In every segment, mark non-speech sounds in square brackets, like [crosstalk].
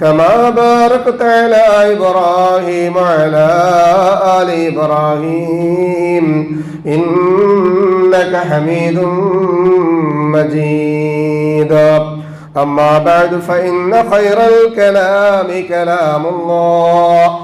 كما باركت على إبراهيم وعلى آل إبراهيم. إنك حميد مجيد. أما بعد فإن خير الكلام كلام الله.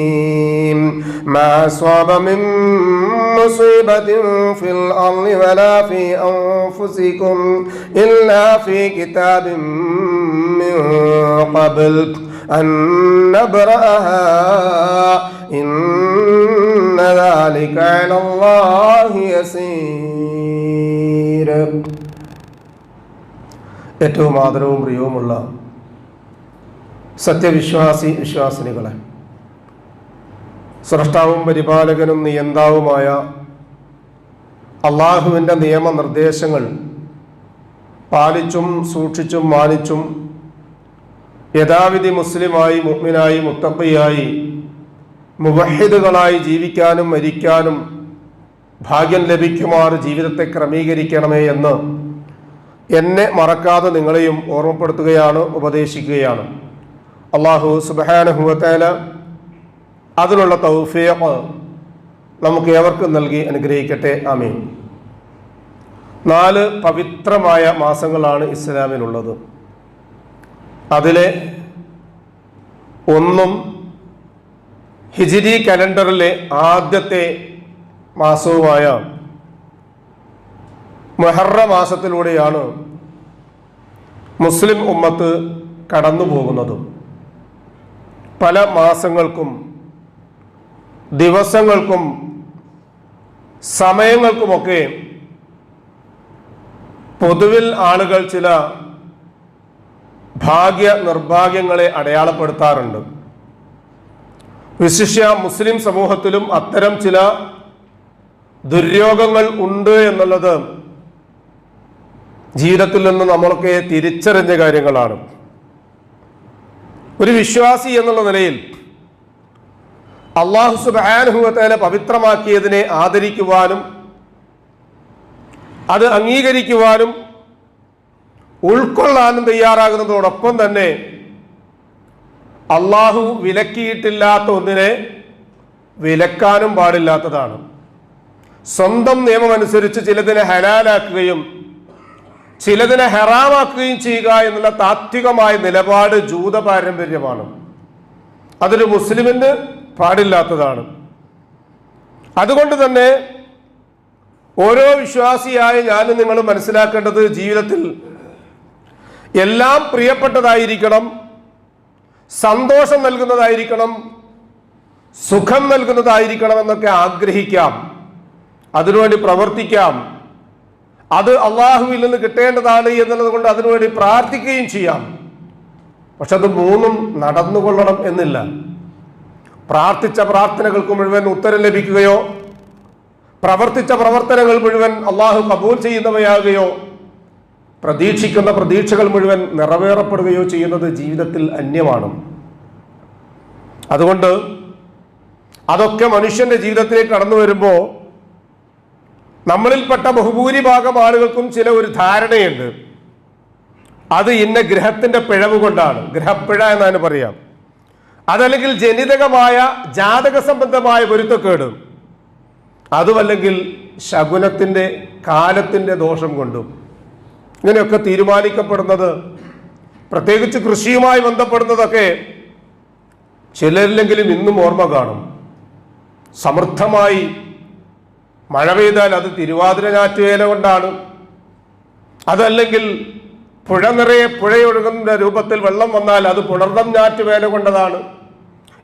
ما أصاب من مصيبة في الأرض ولا في أنفسكم إلا في كتاب من قبل أن نبرأها إن ذلك على الله يسير ഏറ്റവും ആദരവും പ്രിയവുമുള്ള സത്യവിശ്വാസി വിശ്വാസിനികളെ സ്രഷ്ടാവും പരിപാലകനും നിയന്താവുമായ അള്ളാഹുവിന്റെ നിയമനിർദ്ദേശങ്ങൾ പാലിച്ചും സൂക്ഷിച്ചും മാനിച്ചും യഥാവിധി മുസ്ലിമായി മുഹ്മിനായി മുത്തപ്പയായി മുവഹിദുകളായി ജീവിക്കാനും മരിക്കാനും ഭാഗ്യം ലഭിക്കുമാർ ജീവിതത്തെ ക്രമീകരിക്കണമേ എന്ന് എന്നെ മറക്കാതെ നിങ്ങളെയും ഓർമ്മപ്പെടുത്തുകയാണ് ഉപദേശിക്കുകയാണ്. അള്ളാഹു സുബാനഹുവത്തേല അതിനുള്ള തൗഫീഖ് നമുക്ക് ഏവർക്കും നൽകി അനുഗ്രഹിക്കട്ടെ. ആമീൻ. നാല് പവിത്രമായ മാസങ്ങളാണ് ഇസ്ലാമിനുള്ളത്. അതിലെ ഒന്നും ഹിജിരി കലണ്ടറിലെ ആദ്യത്തെ മാസവുമായ മെഹറ മാസത്തിലൂടെയാണ് മുസ്ലിം ഉമ്മത്ത് കടന്നു പോകുന്നത് പല മാസങ്ങൾക്കും ദിവസങ്ങൾക്കും സമയങ്ങൾക്കുമൊക്കെ പൊതുവിൽ ആളുകൾ ചില ഭാഗ്യ നിർഭാഗ്യങ്ങളെ അടയാളപ്പെടുത്താറുണ്ട്. വിശിഷ്യ മുസ്ലിം സമൂഹത്തിലും അത്തരം ചില ദുര്യോഗങ്ങൾ ഉണ്ട് എന്നുള്ളത് ജീവിതത്തിൽ നിന്ന് നമ്മളൊക്കെ തിരിച്ചറിഞ്ഞ കാര്യങ്ങളാണ്. ഒരു വിശ്വാസി എന്നുള്ള നിലയിൽ അള്ളാഹു സുബാനുഭവത്തേലെ പവിത്രമാക്കിയതിനെ ആദരിക്കുവാനും അത് അംഗീകരിക്കുവാനും ഉൾക്കൊള്ളാനും തയ്യാറാകുന്നതോടൊപ്പം തന്നെ അള്ളാഹു വിലക്കിയിട്ടില്ലാത്ത ഒന്നിനെ വിലക്കാനും പാടില്ലാത്തതാണ്. സ്വന്തം നിയമമനുസരിച്ച് ചിലതിനെ ഹലാലാക്കുകയും ചിലതിനെ ഹെറാമാക്കുകയും ചെയ്യുക എന്നുള്ള താത്വികമായ നിലപാട് ജൂത പാരമ്പര്യമാണ്. അതൊരു മുസ്ലിമിന് പാടില്ലാത്തതാണ്. അതുകൊണ്ട് തന്നെ ഓരോ വിശ്വാസിയായ ഞാനും നിങ്ങൾ മനസ്സിലാക്കേണ്ടത് ജീവിതത്തിൽ എല്ലാം പ്രിയപ്പെട്ടതായിരിക്കണം സന്തോഷം നൽകുന്നതായിരിക്കണം സുഖം നൽകുന്നതായിരിക്കണം എന്നൊക്കെ ആഗ്രഹിക്കാം. അതിനുവേണ്ടി പ്രവർത്തിക്കാം. അത് അള്ളാഹുവിൽ നിന്ന് കിട്ടേണ്ടതാണ് എന്നുള്ളത് കൊണ്ട് അതിനുവേണ്ടി പ്രാർത്ഥിക്കുകയും ചെയ്യാം. പക്ഷെ അത് മൂന്നും നടന്നുകൊള്ളണം എന്നില്ല. പ്രാർത്ഥിച്ച പ്രാർത്ഥനകൾക്ക് മുഴുവൻ ഉത്തരം ലഭിക്കുകയോ പ്രവർത്തിച്ച പ്രവർത്തനങ്ങൾ മുഴുവൻ അള്ളാഹു കബൂൽ ചെയ്യുന്നവയാകുകയോ പ്രതീക്ഷിക്കുന്ന പ്രതീക്ഷകൾ മുഴുവൻ നിറവേറപ്പെടുകയോ ചെയ്യുന്നത് ജീവിതത്തിൽ അന്യമാണ്. അതുകൊണ്ട് അതൊക്കെ മനുഷ്യന്റെ ജീവിതത്തിലേക്ക് കടന്നു വരുമ്പോൾ നമ്മളിൽപ്പെട്ട ബഹുഭൂരിഭാഗം ആളുകൾക്കും ചില ഒരു ധാരണയുണ്ട്. അത് ഇന്ന ഗ്രഹത്തിന്റെ പിഴവ് കൊണ്ടാണ്. ഗ്രഹപ്പിഴ എന്നാണ് പറയാം. അതല്ലെങ്കിൽ ജനിതകമായ ജാതക സംബന്ധമായ പൊരുത്തക്കേട്. അതുമല്ലെങ്കിൽ ശകുനത്തിന്റെ കാലത്തിന്റെ ദോഷം കൊണ്ടും. ഇങ്ങനെയൊക്കെ തീരുമാനിക്കപ്പെടുന്നത് പ്രത്യേകിച്ച് കൃഷിയുമായി ബന്ധപ്പെടുന്നതൊക്കെ ചിലരിലെങ്കിലും ഇന്നും ഓർമ്മ കാണും. സമൃദ്ധമായി മഴ പെയ്താൽ അത് തിരുവാതിര ഞാറ്റുവേല കൊണ്ടാണ്. അതല്ലെങ്കിൽ പുഴ നിറയെ പുഴയൊഴുകുന്ന രൂപത്തിൽ വെള്ളം വന്നാൽ അത് പുണർദം ഞാറ്റുവേല കൊണ്ടതാണ്.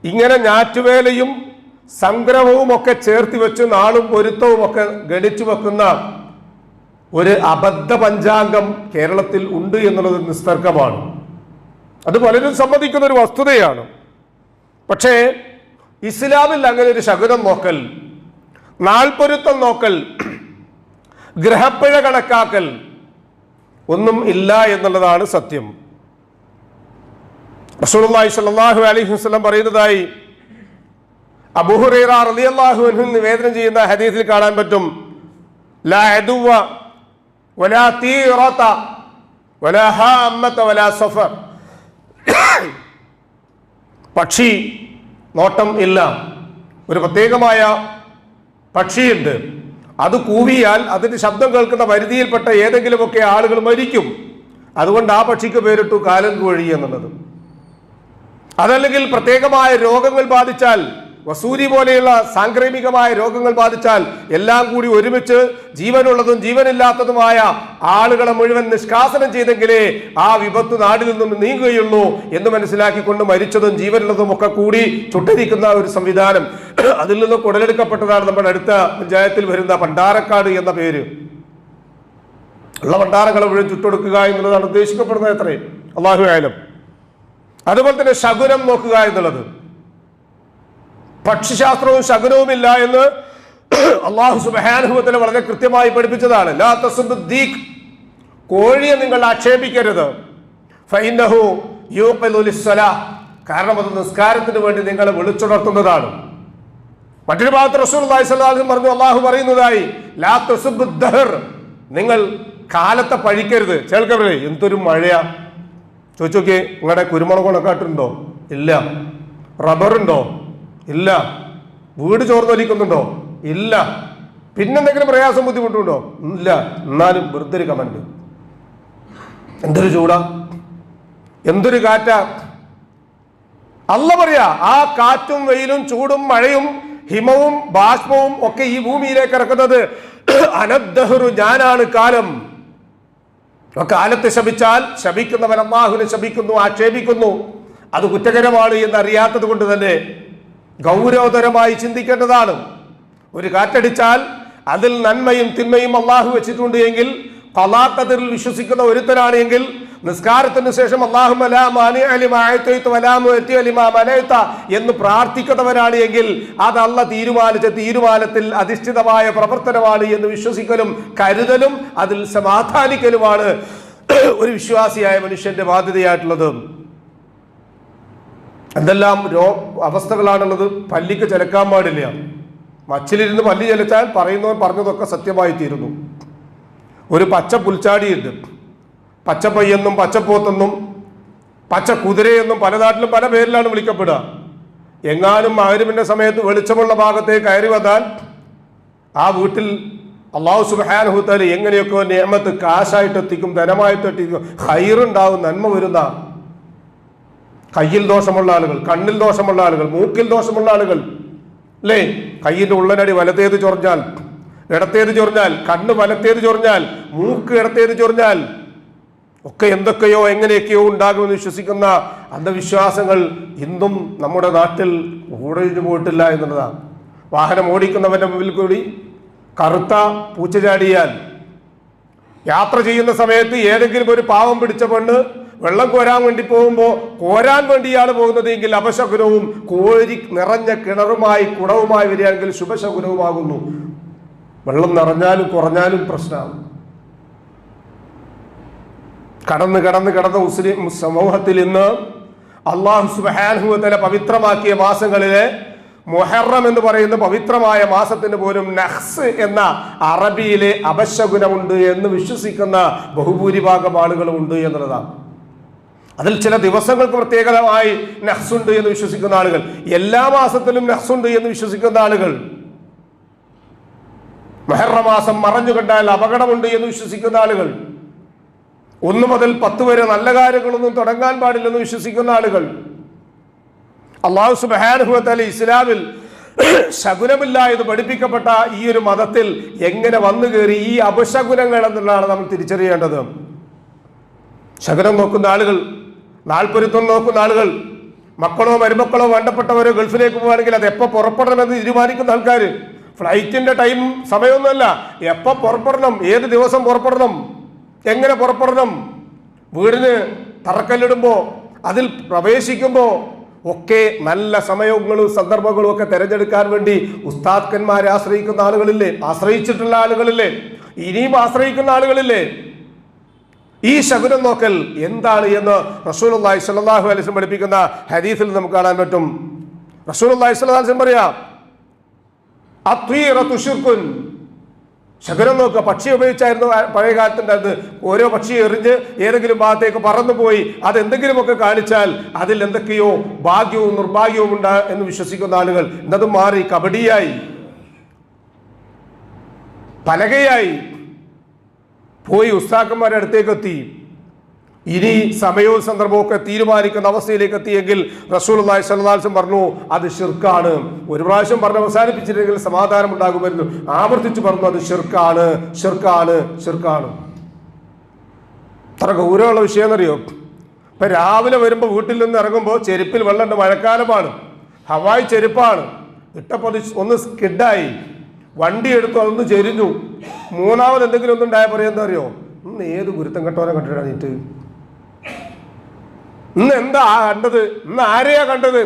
ഇങ്ങനെ ഞാറ്റുവേലയും സംഗ്രഹവും ഒക്കെ ചേർത്തി വെച്ച് നാളും പൊരുത്തവും ഒക്കെ ഗണിച്ചു വെക്കുന്ന ഒരു അബദ്ധ പഞ്ചാംഗം കേരളത്തിൽ ഉണ്ട് എന്നുള്ളത് നിസ്തർക്കമാണ്. അത് പലരും സമ്മതിക്കുന്ന ഒരു വസ്തുതയാണ്. പക്ഷേ ഇസ്ലാമിൽ അങ്ങനെ ഒരു ശകുനം നോക്കൽ നാൾപൊരുത്തം നോക്കൽ ഗ്രഹപ്പിഴ കണക്കാക്കൽ ഒന്നും ഇല്ല എന്നുള്ളതാണ് സത്യം. റസൂലുള്ളാഹി സ്വല്ലല്ലാഹു അലൈഹി വസല്ലം പറയുന്നതായി അബൂഹുറൈറ റളിയല്ലാഹു അൻഹു നിവേദനം ചെയ്യുന്ന ഹദീസിൽ കാണാൻ പറ്റും. ലാ അദുവ വലാ തീറത വലാ ഹാമത വലാ സഫർ. പക്ഷി നോട്ടം ഇല്ല. ഒരു പ്രത്യേകമായ പക്ഷിയുണ്ട്. അത് കൂവിയാൽ അതിന്റെ ശബ്ദം കേൾക്കുന്ന പരിധിയിൽപ്പെട്ട ഏതെങ്കിലുമൊക്കെ ആളുകൾ മരിക്കും. അതുകൊണ്ട് ആ പക്ഷിക്ക് പേരിട്ടു കാലം കോഴി എന്നുള്ളത്. അതല്ലെങ്കിൽ പ്രത്യേകമായ രോഗങ്ങൾ ബാധിച്ചാൽ വസൂരി പോലെയുള്ള സാംക്രമികമായ രോഗങ്ങൾ ബാധിച്ചാൽ എല്ലാം കൂടി ഒരുമിച്ച് ജീവനുള്ളതും ജീവനില്ലാത്തതുമായ ആളുകളെ മുഴുവൻ നിഷ്കാസനം ചെയ്തെങ്കിലേ ആ വിപത്ത് നാടിൽ നിന്നും നീങ്ങുകയുള്ളൂ എന്ന് മനസ്സിലാക്കിക്കൊണ്ട് മരിച്ചതും ജീവനുള്ളതും ഒക്കെ കൂടി ചുട്ടരിക്കുന്ന ഒരു സംവിധാനം. അതിൽ നിന്ന് കുടലെടുക്കപ്പെട്ടതാണ് നമ്മുടെ അടുത്ത പഞ്ചായത്തിൽ വരുന്ന പണ്ടാരക്കാട് എന്ന പേര്. ഉള്ള പണ്ടാരങ്ങളെ മുഴുവൻ ചുട്ടൊടുക്കുക എന്നുള്ളതാണ് ഉദ്ദേശിക്കപ്പെടുന്നത് എത്രയും അള്ളാഹു ആയാലും അതുപോലെ തന്നെ ശകുനം നോക്കുക എന്നുള്ളത്. പക്ഷിശാസ്ത്രവും ശകുനവും ഇല്ല എന്ന് അള്ളാഹു സുബാനുഭവത്തിൽ വളരെ കൃത്യമായി പഠിപ്പിച്ചതാണ്. ലാ കോഴിയെ നിങ്ങൾ ആക്ഷേപിക്കരുത്. ഫൈനഹു. കാരണം അത് നിസ്കാരത്തിന് വേണ്ടി നിങ്ങളെ വിളിച്ചുണർത്തുന്നതാണ്. മറ്റൊരു ഭാഗത്ത് റസൂൽ അള്ളാഹിസ്ലാം പറഞ്ഞു അള്ളാഹു പറയുന്നതായി ലാ ദഹർ. നിങ്ങൾ കാലത്തെ പഴിക്കരുത്. ചേൾക്കവരെ എന്തൊരു മഴയാ. ചോദിച്ചു നോക്കിയേ നിങ്ങളുടെ കുരുമുളക് ഉണക്കാട്ടുണ്ടോ ഇല്ല. റബ്ബറുണ്ടോ? ഇല്ല. വീട് ചോർന്നൊലിക്കുന്നുണ്ടോ ഇല്ല. പിന്നെന്തെങ്കിലും പ്രയാസം ബുദ്ധിമുട്ടുണ്ടോ? ഇല്ല. എന്നാലും വെറുതെ ഒരു എന്തൊരു ചൂടാ. എന്തൊരു കാറ്റാ. അല്ല പറയാ ആ കാറ്റും വെയിലും ചൂടും മഴയും ഹിമവും ബാഷ്പവും ഒക്കെ ഈ ഭൂമിയിലേക്ക് ഇറക്കുന്നത് [clears throat] അനദ്ദഹുറു ഞാനാണ് കാലം. കാലത്തെ ശപിച്ചാൽ ശപിക്കുന്നവൻ അള്ളാഹുവിനെ ശപിക്കുന്നു ആക്ഷേപിക്കുന്നു. അത് കുറ്റകരമാണ് എന്നറിയാത്തത് കൊണ്ട് തന്നെ ഗൗരവതരമായി ചിന്തിക്കേണ്ടതാണ്. ഒരു കാറ്റടിച്ചാൽ അതിൽ നന്മയും തിന്മയും അള്ളാഹു വെച്ചിട്ടുണ്ട് എങ്കിൽ കലാക്കതിൽ വിശ്വസിക്കുന്ന ഒരുത്തനാണ് എങ്കിൽ നിസ്കാരത്തിന് ശേഷം എന്ന് പ്രാർത്ഥിക്കുന്നവനാണ് എങ്കിൽ അത് തീരുമാനിച്ച തീരുമാനത്തിൽ അധിഷ്ഠിതമായ പ്രവർത്തനമാണ് എന്ന് വിശ്വസിക്കലും കരുതലും അതിൽ സമാധാനിക്കലുമാണ് [clears throat] ഒരു വിശ്വാസിയായ മനുഷ്യന്റെ ബാധ്യതയായിട്ടുള്ളത്. എന്തെല്ലാം രോ അവസ്ഥകളാണുള്ളത്? പല്ലിക്ക് ചിലക്കാൻ പാടില്ല. മച്ചിലിരുന്ന് പല്ലി ചലിച്ചാൽ പറയുന്നവൻ പറഞ്ഞതൊക്കെ സത്യമായി തീരുന്നു ഒരു പച്ച പുൽച്ചാടിയുണ്ട്. പച്ചപ്പയ്യെന്നും പച്ചപ്പോത്തെന്നും പച്ച കുതിരയെന്നും പല നാട്ടിലും പല പേരിലാണ് വിളിക്കപ്പെടുക. എങ്ങാനും മകരുവിന്റെ സമയത്ത് വെളിച്ചമുള്ള ഭാഗത്തേക്ക് കയറി വന്നാൽ ആ വീട്ടിൽ അള്ളാഹു സുബാനഹുത്താൽ എങ്ങനെയൊക്കെ നിയമത്ത് കാശായിട്ട് എത്തിക്കും ധനമായിട്ട് എത്തിക്കും. ഹൈറുണ്ടാവും നന്മ വരുന്ന. കയ്യിൽ ദോഷമുള്ള ആളുകൾ കണ്ണിൽ ദോഷമുള്ള ആളുകൾ മൂക്കിൽ ദോഷമുള്ള ആളുകൾ. അല്ലേ കയ്യിന്റെ ഉള്ളനടി വലത്തേത് ചൊറിഞ്ഞാൽ ഇടത്തേത് ചൊറിഞ്ഞാൽ കണ്ണ് വലത്തേത് ചൊറിഞ്ഞാൽ മൂക്ക് ഇടത്തേത് ചൊറിഞ്ഞാൽ ഒക്കെ എന്തൊക്കെയോ എങ്ങനെയൊക്കെയോ ഉണ്ടാകുമെന്ന് വിശ്വസിക്കുന്ന അന്ധവിശ്വാസങ്ങൾ ഇന്നും നമ്മുടെ നാട്ടിൽ ഊടഴിഞ്ഞു പോയിട്ടില്ല എന്നുള്ളതാണ്. വാഹനം ഓടിക്കുന്നവന്റെ മുമ്പിൽ കൂടി കറുത്ത പൂച്ച ചാടിയാൽ യാത്ര ചെയ്യുന്ന സമയത്ത് ഏതെങ്കിലും ഒരു പാവം പിടിച്ച പെണ്ണ് വെള്ളം കോരാൻ വേണ്ടി പോകുമ്പോൾ കോരാൻ വേണ്ടിയാണ് പോകുന്നതെങ്കിൽ അപശകുനവും കോരി നിറഞ്ഞ കിണറുമായി കുടവുമായി വരികയാണെങ്കിൽ ശുഭശകുനവുമാകുന്നു. വെള്ളം നിറഞ്ഞാലും കുറഞ്ഞാലും പ്രശ്നമാണ് കടന്ന് കടന്ന് കടന്ന് മുസ്ലിം സമൂഹത്തിൽ ഇന്ന് അള്ളാഹു സുബാൻഹുവത്തല പവിത്രമാക്കിയ മാസങ്ങളിലെ മൊഹറം എന്ന് പറയുന്ന പവിത്രമായ മാസത്തിന് പോലും നഹ്സ് എന്ന അറബിയിലെ അപശകുനമുണ്ട് എന്ന് വിശ്വസിക്കുന്ന ബഹുഭൂരിഭാഗം ആളുകളുമുണ്ട് എന്നുള്ളതാണ്. അതിൽ ചില ദിവസങ്ങൾക്ക് പ്രത്യേകമായി നഹ്സുണ്ട് എന്ന് വിശ്വസിക്കുന്ന ആളുകൾ എല്ലാ മാസത്തിലും നഹ്സ് ഉണ്ട് എന്ന് വിശ്വസിക്കുന്ന ആളുകൾ. മെഹറമാസം മറഞ്ഞു കണ്ടാൽ അപകടമുണ്ട് എന്ന് വിശ്വസിക്കുന്ന ആളുകൾ. ഒന്ന് മുതൽ പത്ത് വരെ നല്ല കാര്യങ്ങളൊന്നും തുടങ്ങാൻ പാടില്ലെന്ന് വിശ്വസിക്കുന്ന ആളുകൾ. അള്ളാഹു സുബാനുഭവത്താൽ ഇസ്ലാമിൽ ശകുനമില്ല എന്ന് പഠിപ്പിക്കപ്പെട്ട ഈ ഒരു മതത്തിൽ എങ്ങനെ വന്നു കയറി ഈ അപശകുനങ്ങൾ എന്നുള്ളതാണ് നമ്മൾ തിരിച്ചറിയേണ്ടത്. ശകുനം നോക്കുന്ന ആളുകൾ നാൾപ്പൊരുത്തം നോക്കുന്ന ആളുകൾ മക്കളോ മരുമക്കളോ വേണ്ടപ്പെട്ടവരോ ഗൾഫിലേക്ക് പോകുകയാണെങ്കിൽ അത് എപ്പോൾ പുറപ്പെടണമെന്ന് തീരുമാനിക്കുന്ന ആൾക്കാർ ഫ്ലൈറ്റിന്റെ ടൈം സമയമൊന്നുമല്ല. എപ്പോൾ പുറപ്പെടണം? ഏത് ദിവസം പുറപ്പെടണം? എങ്ങനെ പുറപ്പെടണം? വീടിന് തറക്കല്ലിടുമ്പോൾ അതിൽ പ്രവേശിക്കുമ്പോൾ ഒക്കെ നല്ല സമയങ്ങളും സന്ദർഭങ്ങളും ഒക്കെ തിരഞ്ഞെടുക്കാൻ വേണ്ടി ഉസ്താദ്ക്കന്മാരെ ആശ്രയിക്കുന്ന ആളുകളില്ലേ? ആശ്രയിച്ചിട്ടുള്ള ആളുകളില്ലേ? ഇനിയും ആശ്രയിക്കുന്ന ആളുകളില്ലേ? ഈ ശകുനം നോക്കൽ എന്താണ് എന്ന് റസൂൽ അള്ളാഹി സ്വല്ലാഹു അലൈസ് പഠിപ്പിക്കുന്ന ഹദീസിൽ നമുക്ക് കാണാൻ പറ്റും. അള്ളാഹി സ്വലാസ്ലം പറയാം ശകുനം നോക്കുക പക്ഷി ഉപയോഗിച്ചായിരുന്നു പഴയ കാലത്തുണ്ടായിരുന്നത് ഓരോ പക്ഷി എറിഞ്ഞ് ഏതെങ്കിലും ഭാഗത്തേക്ക് പറന്നുപോയി. അതെന്തെങ്കിലുമൊക്കെ കാണിച്ചാൽ അതിൽ എന്തൊക്കെയോ ഭാഗ്യവും നിർഭാഗ്യവും ഉണ്ട് എന്ന് വിശ്വസിക്കുന്ന ആളുകൾ ഇന്നത് മാറി കബഡിയായി പലകയായി പോയി ഉസ്താക്കന്മാരുടെ അടുത്തേക്ക് എത്തി. ഇനി സമയവും സന്ദർഭവും ഒക്കെ തീരുമാനിക്കുന്ന അവസ്ഥയിലേക്ക് എത്തിയെങ്കിൽ റസൂൽ അള്ളാഹി സ്വലാസം പറഞ്ഞു അത് ഷിർക്കാണ് ഒരു പ്രാവശ്യം പറഞ്ഞ് അവസാനിപ്പിച്ചില്ലെങ്കിൽ സമാധാനം ഉണ്ടാകുമായിരുന്നു ആവർത്തിച്ച് പറഞ്ഞു അത് ഷിർക്കാണ് ഷിർക്കാണ് ഷിർക്കാണ് അത്ര ഗൗരവമുള്ള വിഷയം എന്നറിയോ ഇപ്പൊ രാവിലെ വരുമ്പോൾ വീട്ടിൽ നിന്ന് ഇറങ്ങുമ്പോൾ ചെരുപ്പിൽ വെള്ളമുണ്ട് മഴക്കാലമാണ്. ഹവായ് ചെരുപ്പാണ്. ഇട്ടപ്പോൾ അത് ഒന്ന് സ്കിഡായി. വണ്ടി എടുത്തു അതൊന്ന് ചെരിഞ്ഞു. മൂന്നാമത് എന്തെങ്കിലും ഒന്നും ഉണ്ടായ പറയുന്നറിയോ ഇന്ന് ഏത് ഗുരുത്തം കെട്ടോനെ കണ്ടിട്ടാണിട്ട് ഇന്ന് എന്താ കണ്ടത്? ഇന്ന് ആരെയാ കണ്ടത്?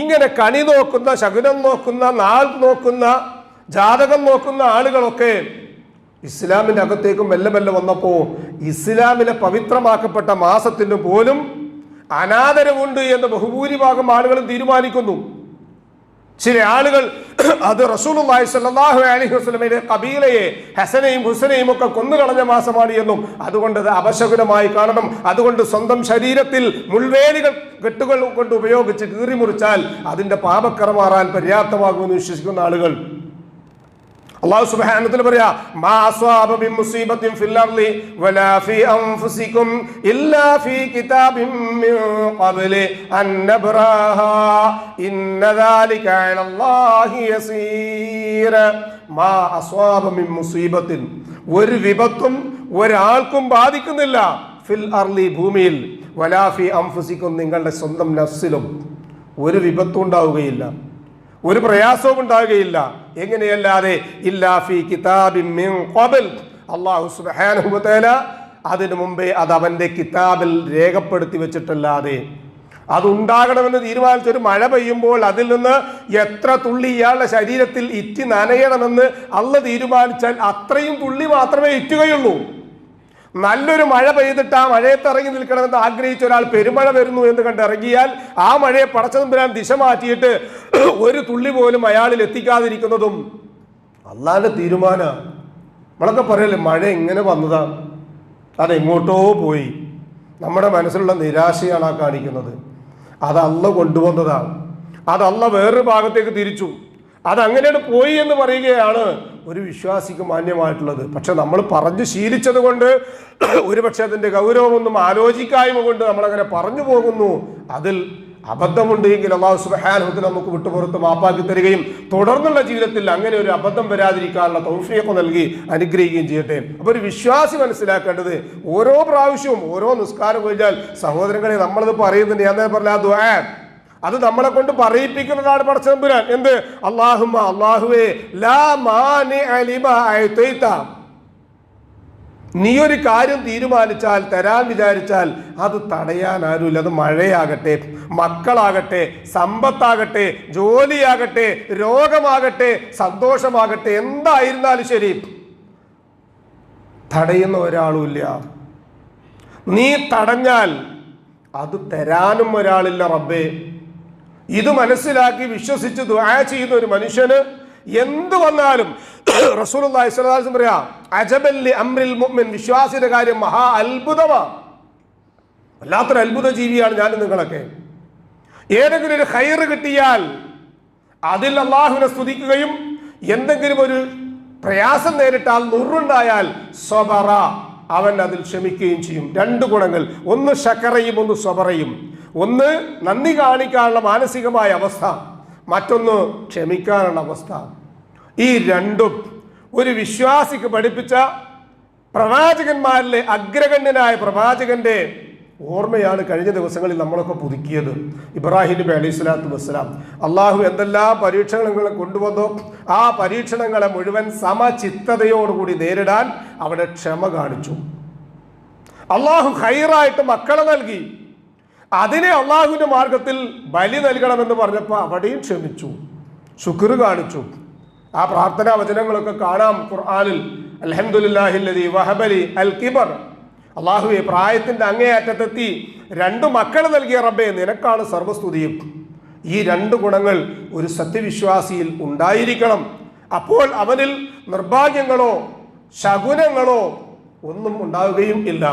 ഇങ്ങനെ കണി നോക്കുന്ന ശകുനം നോക്കുന്ന നാൾ നോക്കുന്ന ജാതകം നോക്കുന്ന ആളുകളൊക്കെ ഇസ്ലാമിന്റെ അകത്തേക്കും മെല്ലെ മെല്ലെ വന്നപ്പോ ഇസ്ലാമിലെ പവിത്രമാക്കപ്പെട്ട മാസത്തിന് പോലും അനാദരവുണ്ട് എന്ന് ബഹുഭൂരിഭാഗം ആളുകളും തീരുമാനിക്കുന്നു. ചില ആളുകൾ അത് റസൂലുള്ളാഹി സ്വല്ലല്ലാഹു അലൈഹി വസല്ലമയുടെ കബീലയെ ഹസനെയും ഹുസനെയും ഒക്കെ കൊന്നുകളഞ്ഞ മാസമാണ് എന്നും. അതുകൊണ്ട് അത് അപശകുനമായി കാണണം. അതുകൊണ്ട് സ്വന്തം ശരീരത്തിൽ മുൾവേലികൾ കെട്ടുകൾ കൊണ്ട് ഉപയോഗിച്ച് കീറിമുറിച്ചാൽ അതിന്റെ പാപക്കറ മാറാൻ പര്യാപ്തമാകുമെന്ന് വിശ്വസിക്കുന്ന ആളുകൾ. അള്ളാഹു സുബ്ഹാനഹു പറയാ ഒരു വിപത്തും ഒരാൾക്കും ബാധിക്കുന്നില്ല. ഫിൽ അർലി ഭൂമിയിൽ വലാ ഫീ അൻഫുസികും നിങ്ങളുടെ സ്വന്തം നഫ്സിലും ഒരു വിപത്തും ഉണ്ടാവുകയില്ല. ഒരു പ്രയാസവും ഉണ്ടാകുകയില്ല. എങ്ങനെയല്ലാതെ? ഇല്ലാഫി കിതാബിൻ സുബ്ഹാനഹു വ അതിനു മുമ്പേ അത് അവന്റെ കിതാബിൽ രേഖപ്പെടുത്തി വെച്ചിട്ടല്ലാതെ. അതുണ്ടാകണമെന്ന് തീരുമാനിച്ച ഒരു മഴ പെയ്യുമ്പോൾ അതിൽ നിന്ന് എത്ര തുള്ളി ഇയാളുടെ ശരീരത്തിൽ ഇറ്റി നനയണമെന്ന് അള്ള തീരുമാനിച്ചാൽ അത്രയും തുള്ളി മാത്രമേ ഇറ്റുകയുള്ളൂ. നല്ലൊരു മഴ പെയ്തിട്ട് ആ മഴയത്ത് ഇറങ്ങി നിൽക്കണമെന്ന് ആഗ്രഹിച്ച ഒരാൾ പെരുമഴ വരുന്നു എന്ന് കണ്ട് ഇറങ്ങിയാൽ ആ മഴയെ പടച്ചതമ്പുരാൻ ദിശ മാറ്റിയിട്ട് ഒരു തുള്ളി പോലും അയാളിൽ എത്തിക്കാതിരിക്കുന്നതും അള്ളാന്റെ തീരുമാന നമ്മളൊക്കെ പറയല്ലേ മഴ എങ്ങനെ വന്നതാ? അത് എങ്ങോട്ടോ പോയി. നമ്മുടെ മനസ്സിലുള്ള നിരാശയാണ് ആ കാണിക്കുന്നത്. അത് കൊണ്ടുവന്നതാണ് അത് വേറൊരു ഭാഗത്തേക്ക് തിരിച്ചു. അത് അങ്ങനെയാണ് പോയി എന്ന് പറയുകയാണ് ഒരു വിശ്വാസിക്ക് മാന്യമായിട്ടുള്ളത്. പക്ഷെ നമ്മൾ പറഞ്ഞു ശീലിച്ചത് കൊണ്ട് ഒരുപക്ഷെ അതിന്റെ ഗൗരവമൊന്നും ആലോചിക്കായ്മ കൊണ്ട് നമ്മളങ്ങനെ പറഞ്ഞു പോകുന്നു. അതിൽ അബദ്ധമുണ്ട് എങ്കിൽ അള്ളാഹു സുബഹാനുഹത്തിന് നമുക്ക് വിട്ടുപുറത്ത് മാപ്പാക്കി തരികയും തുടർന്നുള്ള ജീവിതത്തിൽ അങ്ങനെ ഒരു അബദ്ധം വരാതിരിക്കാനുള്ള തൗഫിയൊക്കെ നൽകി അനുഗ്രഹിക്കുകയും ചെയ്യട്ടെ. അപ്പോൾ ഒരു വിശ്വാസി മനസ്സിലാക്കേണ്ടത് ഓരോ പ്രാവശ്യവും ഓരോ നിസ്കാരം കഴിഞ്ഞാൽ സഹോദരങ്ങളെ നമ്മളത് പറയുന്നുണ്ട്. ഞാൻ പറഞ്ഞ ആ അത് നമ്മളെ കൊണ്ട് പറയിപ്പിക്കുന്നതാണ് പടച്ചതമ്പുരാൻ എന്ത്? അള്ളാഹുമ അള്ളാഹുവേ ലാ നീ ഒരു കാര്യം തീരുമാനിച്ചാൽ തരാൻ വിചാരിച്ചാൽ അത് തടയാൻ ആരുമില്ല. അത് മഴയാകട്ടെ മക്കളാകട്ടെ സമ്പത്താകട്ടെ ജോലിയാകട്ടെ രോഗമാകട്ടെ സന്തോഷമാകട്ടെ എന്തായിരുന്നാലും ശരി. തടയുന്ന ഒരാളുമില്ല. നീ തടഞ്ഞാൽ അത് തരാനും ഒരാളില്ല റബ്ബേ. ഇത് മനസ്സിലാക്കി വിശ്വസിച്ച് ദുആ ചെയ്യുന്ന ഒരു മനുഷ്യന് എന്ത് വന്നാലും [coughs] റസൂൽ പറയാ അജബല്ലി അമ്രിൽ മുഅ്മിൻ വിശ്വാസിയുടെ കാര്യം മഹാ അത്ഭുതമാണ് വല്ലാത്തൊരു അത്ഭുത ജീവിയാണ് ഞാൻ നിങ്ങളൊക്കെ. ഏതെങ്കിലും ഒരു ഹൈറ് കിട്ടിയാൽ അതിൽ അള്ളാഹുവിനെ സ്തുതിക്കുകയും എന്തെങ്കിലും ഒരു പ്രയാസം നേരിട്ടാൽ നുറുണ്ടായാൽ സ്വബറ അവൻ അതിൽ ക്ഷമിക്കുകയും ചെയ്യും. രണ്ട് ഗുണങ്ങൾ. ഒന്ന് ശക്കറയും ഒന്ന് സ്വബറയും. ഒന്ന് നന്ദി കാണിക്കാനുള്ള മാനസികമായ അവസ്ഥ. മറ്റൊന്ന് ക്ഷമിക്കാനുള്ള അവസ്ഥ. ഈ രണ്ടും ഒരു വിശ്വാസിക്ക് പഠിപ്പിച്ച പ്രവാചകന്മാരിലെ അഗ്രഗണ്യനായ പ്രവാചകന്റെ ഓർമ്മയാണ് കഴിഞ്ഞ ദിവസങ്ങളിൽ നമ്മളൊക്കെ പുതുക്കിയത്. ഇബ്രാഹിം നബി അലൈഹി സ്വലാത്തു വസ്സലാം. അള്ളാഹു എന്തെല്ലാം പരീക്ഷണങ്ങളെ കൊണ്ടുവന്നോ ആ പരീക്ഷണങ്ങളെ മുഴുവൻ സമചിത്തതയോടുകൂടി നേരിടാൻ അവിടെ ക്ഷമ കാണിച്ചു. അള്ളാഹു ഹൈറായിട്ട് മക്കളെ നൽകി. അതിനെ അള്ളാഹുവിന്റെ മാർഗത്തിൽ ബലി നൽകണമെന്ന് പറഞ്ഞപ്പോൾ അവിടെയും ക്ഷമിച്ചു. ശുക്ർ കാണിച്ചു. ആ പ്രാർത്ഥനാ വചനങ്ങളൊക്കെ കാണാം ഖുർആാനിൽ. അൽഹംദുലില്ലാഹില്ലദി വഹബലി അൽ കിബർ അള്ളാഹുവെ പ്രായത്തിന്റെ അങ്ങേയറ്റത്തെത്തി. രണ്ട് മക്കൾ നൽകിയ റബ്ബെ നിനക്കാണ് സർവസ്തുതിയും. ഈ രണ്ട് ഗുണങ്ങൾ ഒരു സത്യവിശ്വാസിയിൽ ഉണ്ടായിരിക്കണം. അപ്പോൾ അവനിൽ നിർഭാഗ്യങ്ങളോ ശകുനങ്ങളോ ഒന്നും ഉണ്ടാവുകയും ഇല്ല.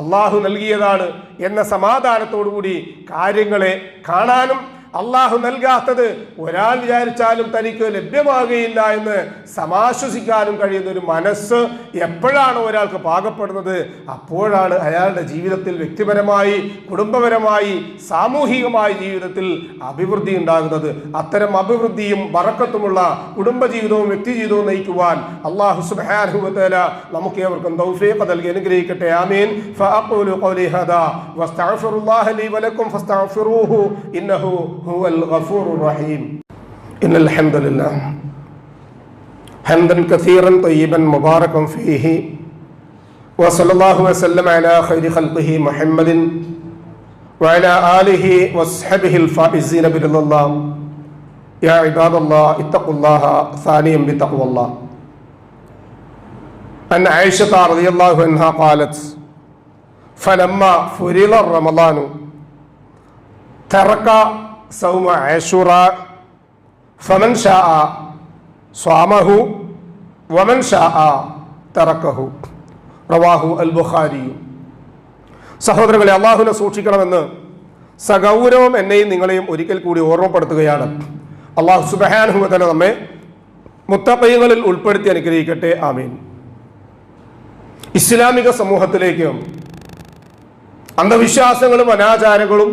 അള്ളാഹു നൽകിയതാണ് എന്ന സമാധാനത്തോടുകൂടി കാര്യങ്ങളെ കാണാനും അള്ളാഹു നൽകാത്തത് ഒരാൾ വിചാരിച്ചാലും തനിക്ക് ലഭ്യമാകുകയില്ല എന്ന് സമാശ്വസിക്കാനും കഴിയുന്ന ഒരു മനസ്സ് എപ്പോഴാണ് ഒരാൾക്ക് പാകപ്പെടുന്നത്? അപ്പോഴാണ് അയാളുടെ ജീവിതത്തിൽ വ്യക്തിപരമായി കുടുംബപരമായി സാമൂഹികമായ ജീവിതത്തിൽ അഭിവൃദ്ധി ഉണ്ടാകുന്നത്. അത്തരം അഭിവൃദ്ധിയും വറക്കത്തുമുള്ള കുടുംബജീവിതവും വ്യക്തിജീവിതവും നയിക്കുവാൻ അള്ളാഹു സുബാനുഭവത്തേല നമുക്ക് ഏവർക്കും തൗഫീഖ് നൽകി അനുഗ്രഹിക്കട്ടെ. ആമീൻ. ഫഅഖൂലു ഖൗലി ഹദാ വസ്തഗ്ഫിറുല്ലാഹ ലീ വലക്കും ഫസ്തഗ്ഫിറൂഹു ഇന്നഹു هو الغفور الرحيم إن الحمد لله حمدا كثيرا طيبا مباركا فيه وصلى الله وسلم على خير خلقه محمد وعلى آله وصحبه الفائزين برضا الله يا عباد الله اتقوا الله ثانيا بتقوى الله أن عائشة رضي الله عنها قالت فلما فرض رمضان ترك സൗമ ആഷുറ ഫമൻ ഷാ സ്വാമഹു വമൻ ഷാ തറക്കഹു റവാഹു അൽ ബുഖാരി സഹോദരങ്ങളെ അള്ളാഹുനെ സൂക്ഷിക്കണമെന്ന് സഗൗരവം എന്നെയും നിങ്ങളെയും ഒരിക്കൽ കൂടി ഓർമ്മപ്പെടുത്തുകയാണ്. അള്ളാഹു സുബഹാനുഹുമതല നമ്മെ മുത്തപ്പയ്യങ്ങളിൽ ഉൾപ്പെടുത്തി അനുഗ്രഹിക്കട്ടെ. ആമീൻ. ഇസ്ലാമിക സമൂഹത്തിലേക്കും അന്ധവിശ്വാസങ്ങളും അനാചാരങ്ങളും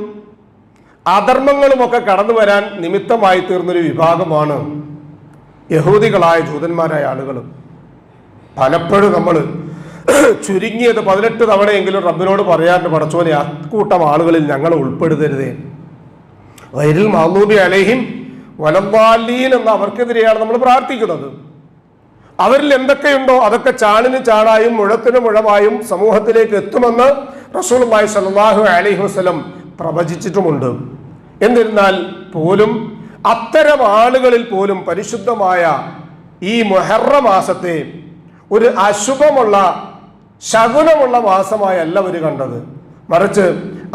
അധർമ്മങ്ങളുമൊക്കെ കടന്നു വരാൻ നിമിത്തമായി തീർന്നൊരു വിഭാഗമാണ് യഹൂദികളായ ജൂതന്മാരായ ആളുകൾ. പലപ്പോഴും നമ്മൾ ചുരുങ്ങിയത് പതിനെട്ട് തവണയെങ്കിലും റബ്ബിനോട് പറയാറുണ്ട് പടച്ചോനെ അക്കൂട്ടം ആളുകളിൽ ഞങ്ങൾ ഉൾപ്പെടുത്തരുതേ. വൈരിൽ മാലൂബി അലഹിം വലംബാലീൻ എന്ന അവർക്കെതിരെയാണ് നമ്മൾ പ്രാർത്ഥിക്കുന്നത്. അവരിൽ എന്തൊക്കെയുണ്ടോ അതൊക്കെ ചാണിന് ചാടായും മുഴത്തിന് മുഴമായും സമൂഹത്തിലേക്ക് എത്തുമെന്ന് റസൂൽമായി സല്ലാഹു അലൈഹി വസ്ലം പ്രവചിച്ചിട്ടുമുണ്ട്. എന്നിരുന്നാൽ പോലും അത്തരം ആളുകളിൽ പോലും പരിശുദ്ധമായ ഈ മൊഹറ മാസത്തെ ഒരു അശുഭമുള്ള ശകുനമുള്ള മാസമായല്ല അവർ കണ്ടത്. മറിച്ച്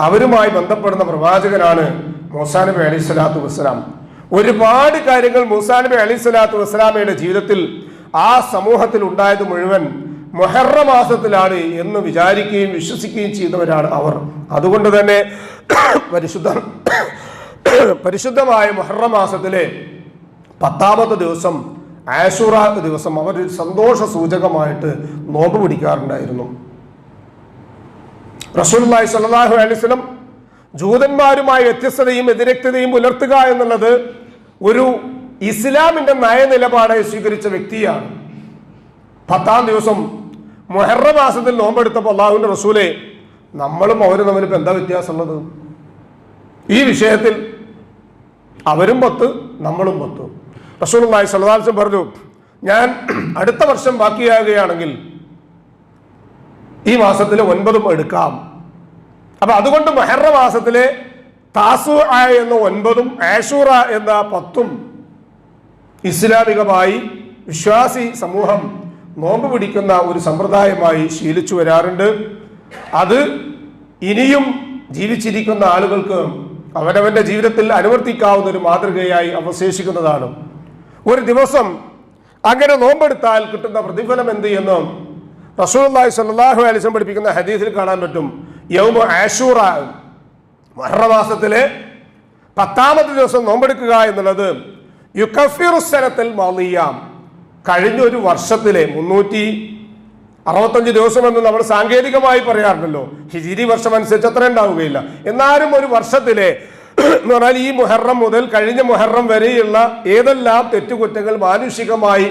അവരുമായി ബന്ധപ്പെടുന്ന പ്രവാചകനാണ് മൂസാ അലി സ്വലാത്തു വസ്സലാം. ഒരുപാട് കാര്യങ്ങൾ മൂസാ അലി സ്വലാത്തു വസ്സലാമയുടെ ജീവിതത്തിൽ ആ സമൂഹത്തിൽ ഉണ്ടായത് മുഴുവൻ മൊഹറ മാസത്തിലാണ് എന്ന് വിചാരിക്കുകയും വിശ്വസിക്കുകയും ചെയ്തവരാണ് അവർ. അതുകൊണ്ട് തന്നെ പരിശുദ്ധ പരിശുദ്ധമായ മുഹറം മാസത്തിലെ പത്താമത്തെ ദിവസം ആശുറ ദിവസം അവർ സന്തോഷ സൂചകമായിട്ട് നോമ്പ് പിടിക്കാറുണ്ടായിരുന്നു. റസൂലുള്ളാഹി സ്വല്ലല്ലാഹു അലിസ്ലം ജൂതന്മാരുമായി വ്യത്യസ്തതയും വ്യതിരക്തതയും പുലർത്തുക എന്നുള്ളത് ഒരു ഇസ്ലാമിന്റെ നയനിലപാടായി സ്വീകരിച്ച വ്യക്തിയാണ്. പത്താം ദിവസം മൊഹറ മാസത്തിൽ നോമ്പെടുത്തപ്പോൾ അള്ളാഹുവിന്റെ റസൂലെ നമ്മളും അവരും തമ്മിൽ ഇപ്പം എന്താ വ്യത്യാസമുള്ളത്? ഈ വിഷയത്തിൽ അവരും പത്ത് നമ്മളും പത്ത്. റസൂലുള്ളാഹി വസല്ലം പറഞ്ഞു ഞാൻ അടുത്ത വർഷം ബാക്കിയാകുകയാണെങ്കിൽ ഈ മാസത്തിലെ ഒൻപതും എടുക്കാം. അപ്പൊ അതുകൊണ്ട് മെഹറ മാസത്തിലെ താസു എന്ന ഒൻപതും ആഷൂറ എന്ന പത്തും ഇസ്ലാമികമായി വിശ്വാസി സമൂഹം നോമ്പ് പിടിക്കുന്ന ഒരു സമ്പ്രദായമായി ശീലിച്ചു വരാറുണ്ട്. അത് ഇനിയും ജീവിച്ചിരിക്കുന്ന ആളുകൾക്ക് അവനവന്റെ ജീവിതത്തിൽ അനുവർത്തിക്കാവുന്ന ഒരു മാതൃകയായി അവശേഷിക്കുന്നതാണ്. ഒരു ദിവസം അങ്ങനെ നോമ്പെടുത്താൽ കിട്ടുന്ന പ്രതിഫലം എന്ത് എന്ന് റസൂലുള്ളാഹി സ്വല്ലല്ലാഹു അലൈഹി വസല്ലം പഠിപ്പിക്കുന്ന ഹദീസിൽ കാണാൻ പറ്റും. യൗമ ആഷൂറ മഹറമാസത്തിലെ പത്താമത്തെ ദിവസം നോമ്പെടുക്കുക എന്നുള്ളത് യുക്കഫിറുസനത്തിൽ മാലിയാം. കഴിഞ്ഞ ഒരു വർഷത്തിലെ മുന്നൂറ്റി അറുപത്തഞ്ച് ദിവസമെന്ന് നമ്മൾ സാങ്കേതികമായി പറയാറുണ്ടല്ലോ. ഹിജിരി വർഷം അനുസരിച്ച് അത്ര ഉണ്ടാവുകയില്ല. എന്നാലും ഒരു വർഷത്തിലെ എന്ന് പറഞ്ഞാൽ ഈ മുഹറം മുതൽ കഴിഞ്ഞ മുഹറം വരെയുള്ള ഏതെല്ലാം തെറ്റുകുറ്റങ്ങൾ മാനുഷികമായി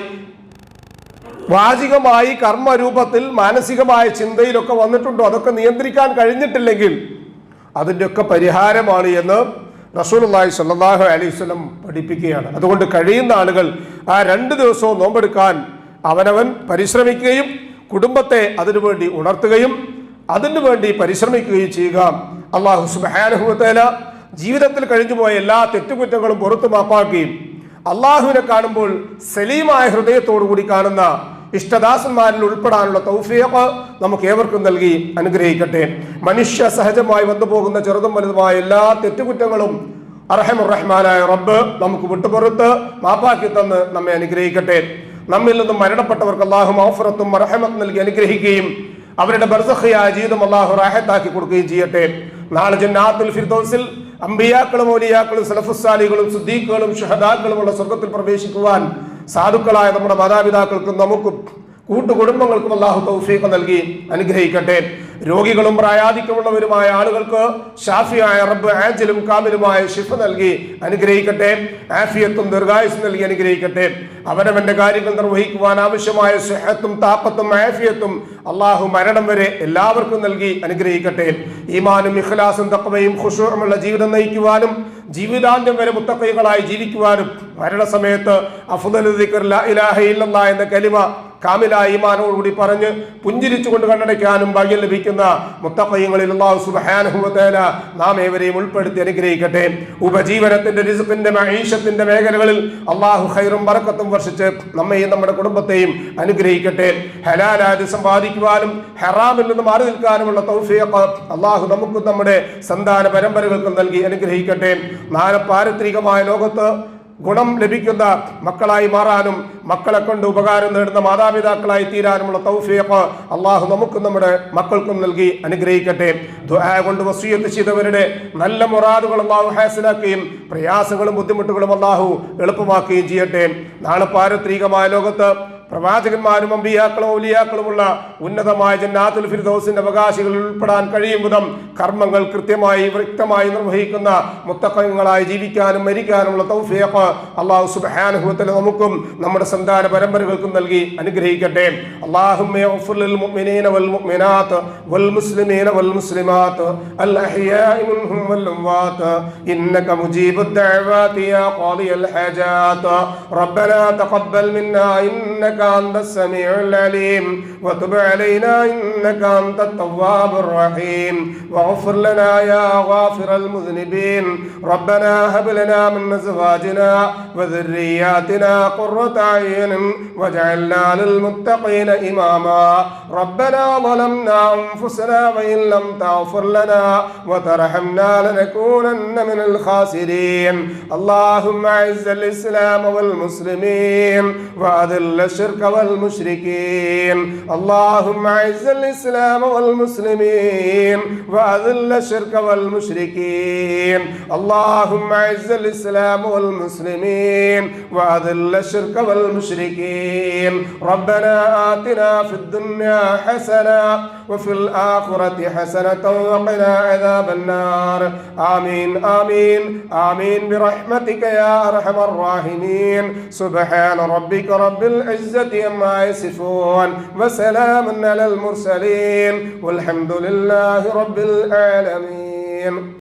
വാചികമായി കർമ്മരൂപത്തിൽ മാനസികമായ ചിന്തയിലൊക്കെ വന്നിട്ടുണ്ടോ? അതൊക്കെ നിയന്ത്രിക്കാൻ കഴിഞ്ഞിട്ടില്ലെങ്കിൽ അതിന്റെയൊക്കെ പരിഹാരമാണ് എന്ന് റസൂലുള്ളാഹി സ്വല്ലല്ലാഹു അലൈഹി വസല്ലം പഠിപ്പിക്കുകയാണ്. അതുകൊണ്ട് കഴിയുന്ന ആളുകൾ ആ രണ്ട് ദിവസവും നോമ്പെടുക്കാൻ അവനവൻ പരിശ്രമിക്കുകയും കുടുംബത്തെ അതിനുവേണ്ടി ഉണർത്തുകയും അതിനു വേണ്ടി പരിശ്രമിക്കുകയും ചെയ്യുക. അള്ളാഹു സുബാനുഭവത്തേല ജീവിതത്തിൽ കഴിഞ്ഞുപോയ എല്ലാ തെറ്റുകുറ്റങ്ങളും പുറത്തു മാപ്പാക്കുകയും അള്ളാഹുവിനെ കാണുമ്പോൾ സലീമായ ഹൃദയത്തോടു കൂടി കാണുന്ന ഇഷ്ടദാസന്മാരിൽ ഉൾപ്പെടാനുള്ള തൗഫീഖ് നമുക്ക് ഏവർക്കും നൽകി അനുഗ്രഹിക്കട്ടെ. മനുഷ്യ സഹജമായി വന്നു പോകുന്ന ചെറുതും വലുതുമായ എല്ലാ തെറ്റുകുറ്റങ്ങളും അർഹമുറഹ്മാനായ റബ്ബ് നമുക്ക് വിട്ടുപുറത്ത് മാപ്പാക്കി തന്ന് നമ്മെ അനുഗ്രഹിക്കട്ടെ. നമ്മിൽ നിന്നും മരണപ്പെട്ടവർക്ക് അള്ളാഹു മൗഫറത്തും മറഹമത്ത് നൽകി അനുഗ്രഹിക്കുകയും അവരുടെ ബർസഖയായ ജീവിതം അള്ളാഹു റാഹത്താക്കി കൊടുക്കുകയും ചെയ്യട്ടെ. നാളെ ജന്നാത്തുൽ ഫിർദോസിൽ അമ്പിയാക്കളും ഓലിയാക്കളും സലഫുസാലികളും സുദ്ദീഖുകളും ഷഹദാക്കളുമുള്ള സ്വർഗത്തിൽ പ്രവേശിക്കുവാൻ സാധുക്കളായ നമ്മുടെ മാതാപിതാക്കൾക്കും നമുക്കും കൂട്ടുകുടുംബങ്ങൾക്കും അള്ളാഹു തൗഫീഖ് നൽകി അനുഗ്രഹിക്കട്ടെ. രോഗികളും പ്രായാധിക്യമുള്ളവരുമായ ആളുകൾക്ക് ഷാഫിയായ റബ്ബ് ആഞ്ചലും കാമിലുമായ ഷിഫ നൽകി അനുഗ്രഹിക്കട്ടെ. ആഫിയത്തും ദീർഘായുസ് നൽകി അനുഗ്രഹിക്കട്ടെ. അവരവന്റെ കാര്യങ്ങൾ നിർവഹിക്കുവാൻ ആവശ്യമായ സുഹത്തും താപ്പത്തും ആഫിയത്തും അള്ളാഹു മരണം വരെ എല്ലാവർക്കും നൽകി അനുഗ്രഹിക്കട്ടെ. ഈമാനും ഇഖ്ലാസും തക്കവയും ഖുഷൂറുമുള്ള ജീവിതം നയിക്കുവാനും ജീവിതാന്ത്യം വരെ മുത്തക്കൈകളായി ജീവിക്കുവാനും മരണസമയത്ത് അഫുദൽ ഇലാഹ ഇല്ലല്ലാഹ് എന്ന കലിമ കാമിലായ ഈമാനോടുകൂടി പറഞ്ഞ് പുഞ്ചിരിച്ചുകൊണ്ട് കണ്ണടയ്ക്കാനും ഭാഗ്യം ലഭിക്കുന്ന മുത്തപ്പയ്യങ്ങളിൽ അള്ളാഹു നാം ഏവരെയും ഉൾപ്പെടുത്തി അനുഗ്രഹിക്കട്ടെ. ഉപജീവനത്തിന്റെ റിസ്ഖിന്റെ മഹീഷത്തിന്റെ മേഖലകളിൽ അള്ളാഹു ഹൈറും ബറക്കത്തും വർഷിച്ച് നമ്മെയും നമ്മുടെ കുടുംബത്തെയും അനുഗ്രഹിക്കട്ടെ. ഹലാലായത് സമ്പാദിക്കുവാനും ഹെറാമിൽ നിന്ന് മാറി നിൽക്കാനുമുള്ള തൗഫീഖ് അള്ളാഹു നമുക്കും നമ്മുടെ സന്താന പരമ്പരകൾക്കും നൽകി അനുഗ്രഹിക്കട്ടെ. നാളെ പാരത്രികമായ ലോകത്ത് ഗുണം ലഭിക്കുന്ന മക്കളായി മാറാനും മക്കളെ കൊണ്ട് ഉപകാരം നേടുന്ന മാതാപിതാക്കളായി തീരാനുമുള്ള തൗഫീഖ് അള്ളാഹു നമുക്കും നമ്മുടെ മക്കൾക്കും നൽകി അനുഗ്രഹിക്കട്ടെ. കൊണ്ട് വസീയത്ത് ചെയ്തവരുടെ നല്ല മുറാദുകൾ അള്ളാഹു ഹാസിലാക്കുകയും പ്രയാസങ്ങളും ബുദ്ധിമുട്ടുകളും അള്ളാഹു എളുപ്പമാക്കുകയും ചെയ്യട്ടെ. നാളെ പാരത്രികമായ ലോകത്ത് പ്രവാചകന്മാരും അമ്പിയാക്കളും ഔലിയാക്കളുമുള്ള ഉന്നതമായ ജന്നാത്തുൽ ഫിർദൗസിന്റെ അവകാശികളിൽ ഉൾപ്പെടാൻ കഴിയും വിധം കർമ്മങ്ങൾ കൃത്യമായി വ്യക്തമായി നിർവഹിക്കുന്ന മുത്തക്കങ്ങളായി ജീവിക്കാനും മരിക്കാനുമുള്ള തൗഫീഖ് അള്ളാഹു സുബ്ഹാനഹു വതആല നമുക്കും നമ്മുടെ സന്താന പരമ്പരകൾക്കും നൽകി അനുഗ്രഹിക്കട്ടെ അല്ലാഹുമ്മ യഗ്ഫിർ ലിൽ മുഅ്മിനീന വൽ മുഅ്മിനാത്ത് വൽ മുസ്ലിമീന വൽ മുസ്ലിമാത്ത് അൽ അഹ്യാഇ മിൻഹും വൽ അംവാത്ത് ഇന്നക മുജീബുദ് ദഅവാതി യാ ഖാദിയൽ ഹാജാത്ത് ربنا تقبل منا إنك أنت السميع العليم وتب علينا إنك إنك أنت التواب الرحيم واغفر لنا يا غافر المذنبين ربنا هب لنا من أزواجنا وذرياتنا قرة أعين واجعلنا للمتقين إماما ربنا ظلمنا أنفسنا وإن لم تغفر لنا وترحمنا لنكونن من الخاسرين اللهم أعز الإسلام والمسلمين وأذل الشرك والمشركين. اللهم أعز الإسلام والمسلمين وأذل الشرك والمشركين. اللهم أعز الإسلام والمسلمين وأذل الشرك والمشركين. ربنا آتنا في الدنيا حسنة وفي الآخرة حسنة وقنا عذاب النار. آمين آمين آمين برحمتك يا أرحم الراحمين. سبحان ربك رب العزة عما يصفون وسلام على المرسلين والحمد لله رب العالمين.